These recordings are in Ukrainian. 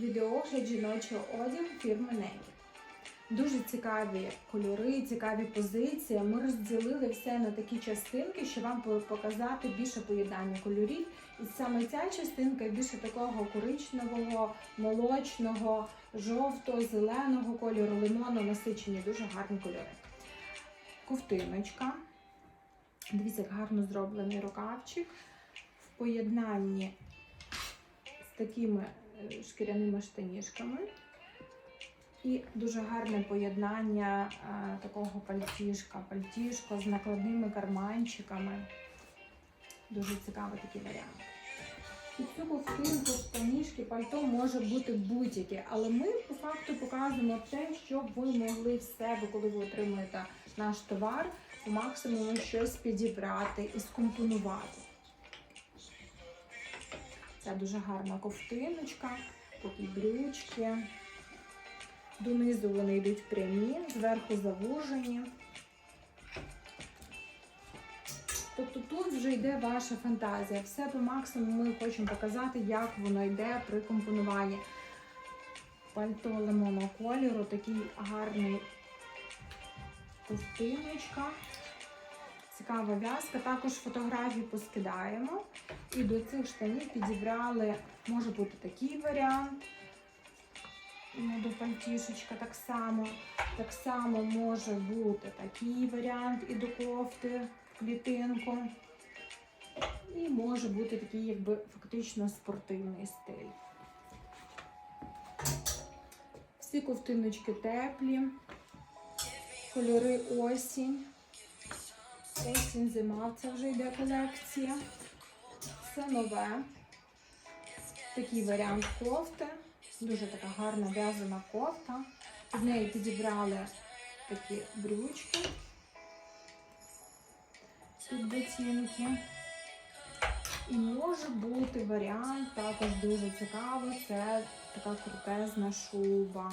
Відеогляд жіночого одягу фірми Naked. Дуже цікаві кольори, цікаві позиції. Ми розділили все на такі частинки, щоб вам показати більше поєднання кольорів. І саме ця частинка більше такого коричневого, молочного, жовтого, зеленого кольору, лимону, насичені, дуже гарні кольори. Ковтиночка. Дивіться, як гарно зроблений рукавчик. В поєднанні з такими шкіряними штанішками. І дуже гарне поєднання е, такого пальтішка, пальтішко з накладними карманчиками. Дуже цікавий такий варіант. Під цю ковтинку, штанішки, пальто може бути будь-яке, але ми по факту показуємо те, щоб ви могли в себе, коли ви отримуєте наш товар, по максимуму щось підібрати і скомпонувати. Це дуже гарна ковтиночка, такі брючки. Донизу вони йдуть прямі, зверху завужені. Тобто тут вже йде ваша фантазія. Все по максимуму ми хочемо показати, як воно йде при компонуванні. Пальто лимонного кольору, такий гарний ковтиночка. Цікава в'язка. Також фотографії поскидаємо. І до цих штанів підібрали, може бути такий варіант. Ну, до пальтішечка так само. Так само може бути такий варіант і до кофти в клітинку. І може бути такий, якби фактично спортивний стиль. Всі ковтиночки теплі, кольори осінь. Осінь, зима, це вже йде колекція. Все нове. Такий варіант кофти. Дуже така гарна в'язана кофта. З неї підібрали такі брючки під ботинки. І може бути варіант також дуже цікавий. Це така крутезна шуба.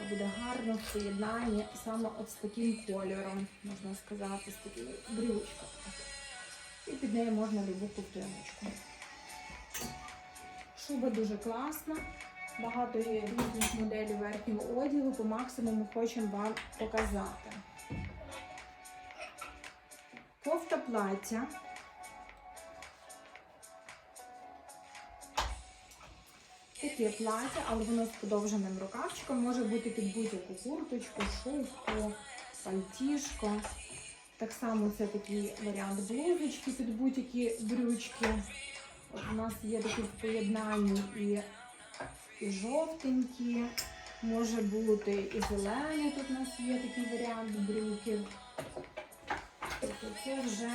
Буде гарно в саме от з таким кольором, можна сказати, з такими брючками. І під нею можна любу ковтиночку. Шуба дуже класна. Багато є різних моделей верхнього одягу, по максимуму хочемо вам показати. Кофта плаття. Таке плаття, але воно з подовженим рукавчиком, може бути під будь-яку курточку, шубку, пальтішко. Так само це такий варіант блузочки під будь-які брючки. От у нас є такі в поєднанні і, і жовтенькі, може бути і зелені. Тут у нас є такий варіант брюків. Тобто це вже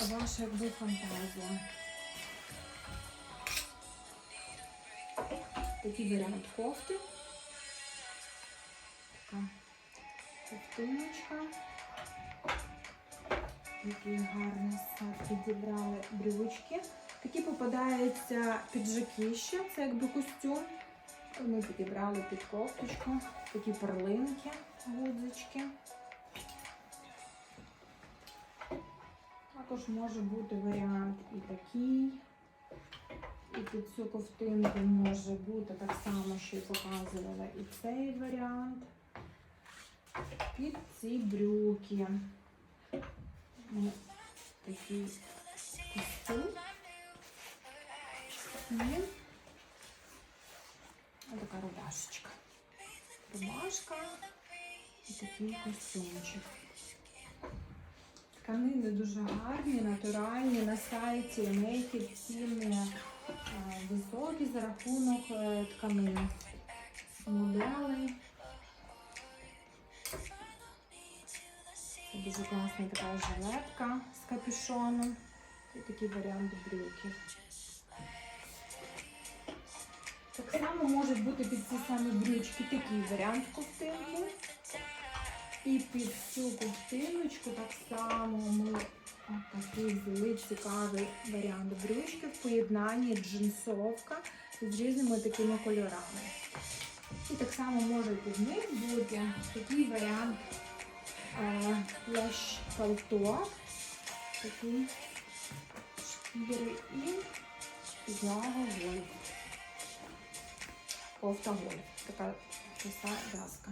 ваша фантазія. Такий варіант кофти. Така ковтиночка. Який гарний сад підібрали брючки. Такі попадаються піджаки ще, це якби костюм. Ми підібрали під кофточку, такі перлинки, гудзички. Також може бути варіант і такий. І під цю ковтинку може бути так само, що і показувала і цей варіант. Під ці брюки. Ну, костюм. І така рубашечка. Рубашка і такий костюмчик. Тканини дуже гарні, натуральні. На сайті Naked ціни високі за рахунок е, тканин. Моделей. Це дуже класна така жилетка з капюшоном. І такий варіант брюків. Так само можуть бути під ці самі брючки такий варіант ковтинки. І під цю ковтиночку так само ми такий взяли цікавий варіант брючки в поєднанні джинсовка з різними такими кольорами. І так само може під них бути такий варіант е, плащ пальто, такий шкіри і з нього гольф. Кофта гольф. Така проста в'язка.